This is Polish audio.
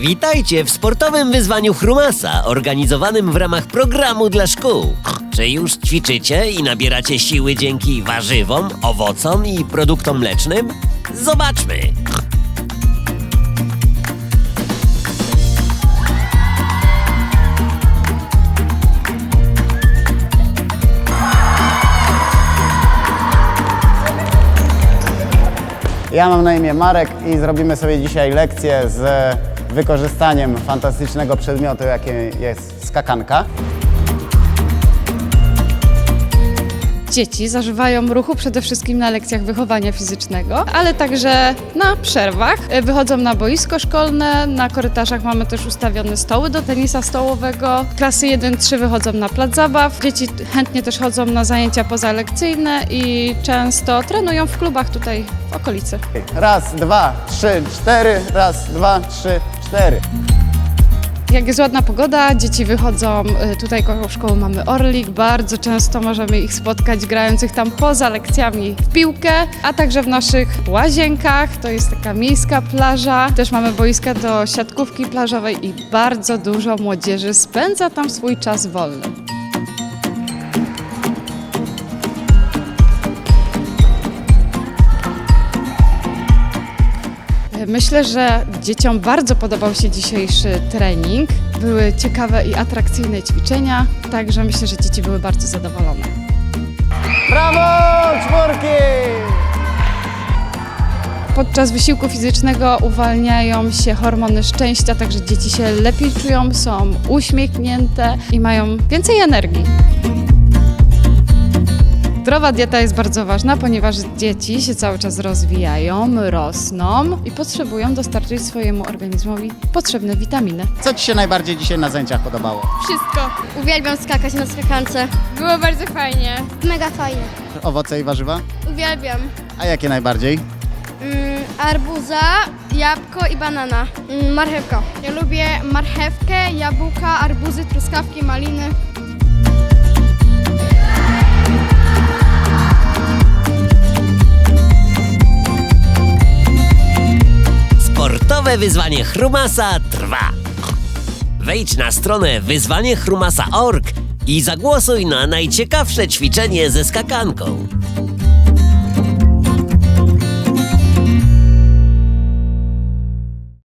Witajcie w sportowym wyzwaniu Chrumasa, organizowanym w ramach programu dla szkół. Czy już ćwiczycie i nabieracie siły dzięki warzywom, owocom i produktom mlecznym? Zobaczmy! Ja mam na imię Marek i zrobimy sobie dzisiaj lekcję z wykorzystaniem fantastycznego przedmiotu, jakim jest skakanka. Dzieci zażywają ruchu przede wszystkim na lekcjach wychowania fizycznego, ale także na przerwach. E, Wychodzą na boisko szkolne, na korytarzach mamy też ustawione stoły do tenisa stołowego. Klasy 1-3 wychodzą na plac zabaw. Dzieci chętnie też chodzą na zajęcia pozalekcyjne i często trenują w klubach tutaj w okolicy. Raz, dwa, trzy, cztery. Raz, dwa, trzy, cztery. Jak jest ładna pogoda, dzieci wychodzą, y, tutaj koło szkoły mamy Orlik, bardzo często możemy ich spotkać grających tam poza lekcjami w piłkę, a także w naszych łazienkach, to jest taka miejska plaża, też mamy boiska do siatkówki plażowej i bardzo dużo młodzieży spędza tam swój czas wolny. Myślę, że dzieciom bardzo podobał się dzisiejszy trening. Były ciekawe i atrakcyjne ćwiczenia, także myślę, że dzieci były bardzo zadowolone. Brawo, czwórki! Podczas wysiłku fizycznego uwalniają się hormony szczęścia, także dzieci się lepiej czują, są uśmiechnięte i mają więcej energii. Zdrowa dieta jest bardzo ważna, ponieważ dzieci się cały czas rozwijają, rosną i potrzebują dostarczyć swojemu organizmowi potrzebne witaminy. Co Ci się najbardziej dzisiaj na zajęciach podobało? Wszystko. Uwielbiam skakać na skakance. Było bardzo fajnie. Mega fajnie. Owoce i warzywa? Uwielbiam. A jakie najbardziej? Mm, arbuza, jabłko i banana. Mm, marchewka. Ja lubię marchewkę, jabłka, arbuzy, truskawki, maliny. Sportowe wyzwanie Chrumasa trwa. Wejdź na stronę wyzwaniechrumasa.org i zagłosuj na najciekawsze ćwiczenie ze skakanką.